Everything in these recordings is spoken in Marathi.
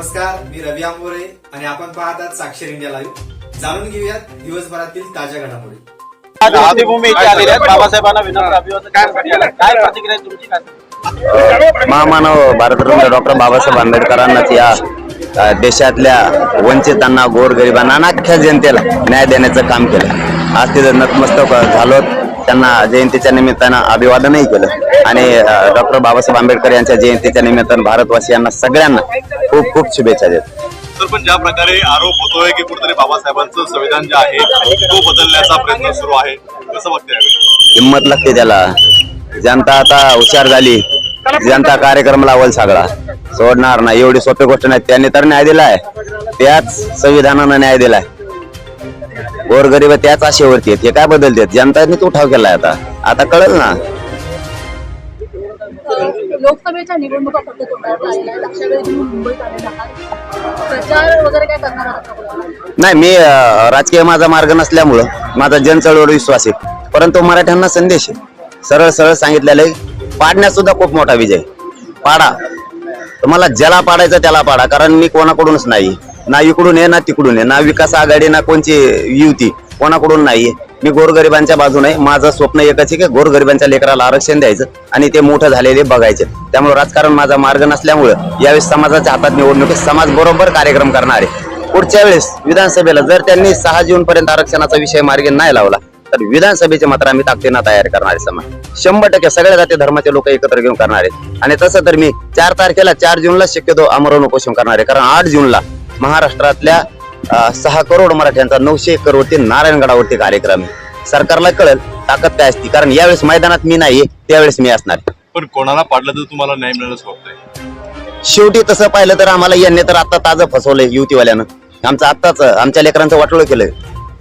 नमस्कार मी रवी आंबोरे आणि आपण पाहतात साक्षर इंडिया लाईव्ह. जाणून घेऊयात दिवसभरातील ताज्या घडामोडी. महामानव भारतरत्न डॉक्टर बाबासाहेब आंबेडकरांनाच या देशातल्या वंचितांना गोरगरिबांना अख्ख्या जनतेला न्याय देण्याचं काम केलं. आज तिथं नतमस्तक झालो त्यांना जयंतीच्या निमित्तानं अभिवादनही केलं. आणि डॉक्टर बाबासाहेब आंबेडकर यांच्या जयंतीच्या निमित्तानं भारतवासियांना सगळ्यांना खूप खूप शुभेच्छा देतो. तर पण ज्या प्रकारे आरोप होतोय की कुठेतरी बाबासाहेबांचं संविधान जे आहे तो बदलण्याचा प्रयत्न सुरू आहे कसं बघते हिंमत लागते त्याला. जनता आता हुशार झाली. जनता कार्यक्रम लावल सगळा. सोडणार नाही. एवढी सोपी गोष्ट नाही. त्यांनी तर न्याय दिलाय. त्याच संविधानानं न्याय दिलाय. गोरगरीब त्याच आशेवरती आहेत. हे काय बदलतात जनतानीच उठाव केलाय आता. आता कळल ना. लोकसभेच्या निवडणुका फक्त प्रचार वगैरे काय करणार? नाही मी राजकीय माझा मार्ग नसल्यामुळं माझा जनचळवळ विश्वास आहे. परंतु मराठ्यांना संदेश आहे. सरळ सरळ सांगितलेलं आहे पाडण्यात सुद्धा खूप मोठा विजय पाडा. तुम्हाला ज्याला पाडायचं त्याला पाडा कारण मी कोणाकडूनच नाही. ना इकडून आहे ना तिकडून आहे ना विकास आघाडी ना कोणची युती कोणाकडून नाहीये. मी गोरगरिबांच्या बाजूने आहे. माझं स्वप्न एकच आहे की गोरगरिबांच्या लेकराला आरक्षण द्यायचं आणि ते मोठं झालेले बघायचे. त्यामुळे राजकारण माझा मार्ग नसल्यामुळं यावेळेस समाजाच्या हातात निवडणुकीत समाज बरोबर कार्यक्रम करणार. आहे पुढच्या वेळेस विधानसभेला जर त्यांनी सहा जून पर्यंत आरक्षणाचा विषय मार्गी नाही लावला तर विधानसभेचे मात्र आम्ही ताकदीनं तयार करणार आहे समाज. शंभर टक्के सगळ्या जाती धर्माचे लोक एकत्र घेऊन करणार आहेत. आणि तसं तर मी चार तारखेला चार जूनला शक्यतो आमरण उपोषण करणार आहे. कारण आठ जूनला महाराष्ट्रातल्या सहा करोड मराठ्यांचा नऊशे एक करोड ते नारायणगडावरती कार्यक्रम आहे. सरकारला कळेल ताकद काय असती कारण यावेळेस मैदानात मी नाही त्यावेळेस मी असणार. पण कोणाला पाडलं तर तुम्हाला न्याय मिळालंच वाटतंय. शेवटी तसं पाहिलं तर आम्हाला यांनी तर आता ताजं फसवलंय युतीवाल्यानं. आमचं आत्ताच आमच्या लेकरांचं वाटोळं केलंय.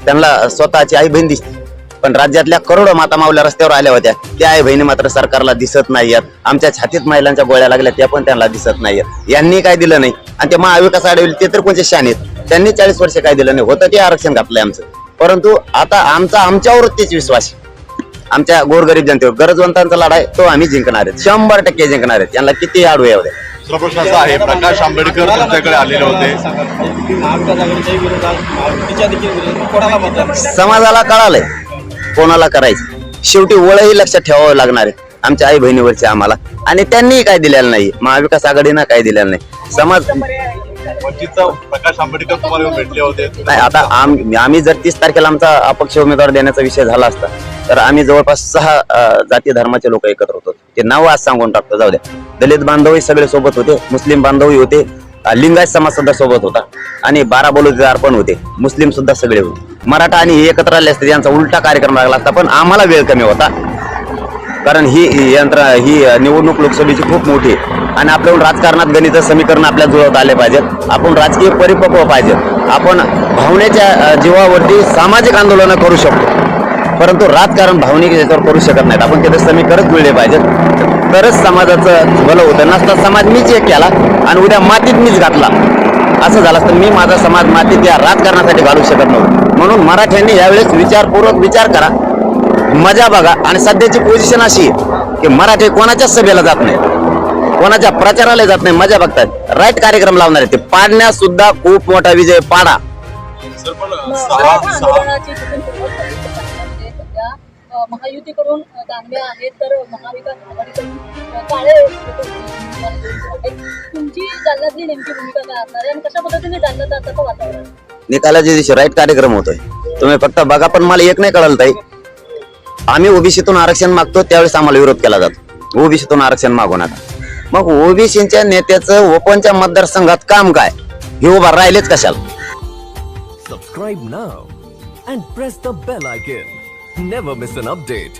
त्यांना स्वतःची आई बहीण दिसते. पण राज्यातल्या करोडो माता मावल्या रस्त्यावर आल्या होत्या. त्या आई बहिणी मात्र सरकारला दिसत नाहीयेत. आमच्या छातीत महिलांच्या गोळ्या लागल्या त्या पण त्यांना दिसत नाहीयेत. यांनी काय दिलं नाही? आणि ते महाविकास आढळले ते तर कोणते शान आहेत? त्यांनी चाळीस वर्ष काय दिलं नाही. होतं ते आरक्षण घातलंय आमचं. परंतु आता आमचा आमच्यावरतीच विश्वास आहे. आमच्या गोरगरीब जनतेवर गरजवंतांचा लढा आहे तो आम्ही जिंकणार आहेत. शंभर टक्के जिंकणार आहेत. यांना किती आडू दुसरा प्रश्न आहे प्रकाश आंबेडकर तुमच्याकडे आलेले होते. समाजाला कळालंय. कोणाला करायचं? शेवटी वळही लक्षात ठेवावं लागणार आहे. आमच्या आई बहिणीवरचे आम्हाला. आणि त्यांनी काय दिलेलं नाही. महाविकास आघाडीनं काय दिलेलं नाही. समाज वंचितचा प्रकाश आंबेडकर तुम्हाला येऊन भेटले होते. नाही आता आम- आम्ही जर तीस तारखेला आमचा अपक्ष उमेदवार देण्याचा विषय झाला असता तर आम्ही जवळपास सहा अं, जाती धर्माचे लोक एकत्र होतो. ते नाव आज सांगून टाकतो जाऊ द्या. दलित बांधवही सगळे सोबत होते मुस्लिम बांधवही होते अं, लिंगायत समाज सुद्धा सोबत होता आणि बारा बलुतेदार पण होते मुस्लिम सुद्धा सगळे होते. मराठा आणि हे एकत्र आले असते यांचा उलटा कार्यक्रम लागला असता पण आम्हाला वेळ कमी होता. कारण ही यंत्र ही निवडणूक लोकसभेची खूप मोठी आहे. आणि आपल्याहून राजकारणात गणित समीकरण आपल्या जुळवत आले पाहिजेत. आपण राजकीय परिपक्व पाहिजे आपण भावनेच्या जीवावरती सामाजिक आंदोलनं करू शकतो. परंतु राजकारण भावनिक याच्यावर करू शकत नाहीत. आपण तिथे समीकरण जुळले पाहिजेत. तरच समाजाचं भलं होतं. नसता समाज मीच एक केला आणि उद्या मातीत मीच घातला. असं झालं असतं. मी माझा समाज मातीत या राजकारणासाठी घालू शकत नव्हतो. म्हणून मराठ्यांनी यावेळेस विचारपूर्वक विचार करा. मजा बघा. आणि सध्याची पोझिशन अशी आहे की मराठी कोणाच्याच सभेला जात नाही. कोणाच्या प्रचाराला जात नाही मजा बघतात राईट कार्यक्रम लावणार आहे ते. पाडण्यात सुद्धा खूप मोठा विजय पाडा. महायुतीकडून आहेत तर महाविकास आघाडीकडून काळे. तुमची नेमकी भूमिका काय असणार आहे? आणि कशा पद्धतीने वातावरण? निकालाच्या दिवशी राईट कार्यक्रम होतोय. तुम्ही फक्त बघा पण मला एक नाही कळलं ताई. आम्ही ओबीसीतून आरक्षण मागतो त्यावेळेस आम्हाला विरोध केला जातो. ओबीसीतून आरक्षण मागू नका मग ओबीसीच्या नेत्याचं ओपनच्या मतदारसंघात काम काय? हे उभा राहिलेच कशाला? सबस्क्राईब ना and press the bell icon never miss an update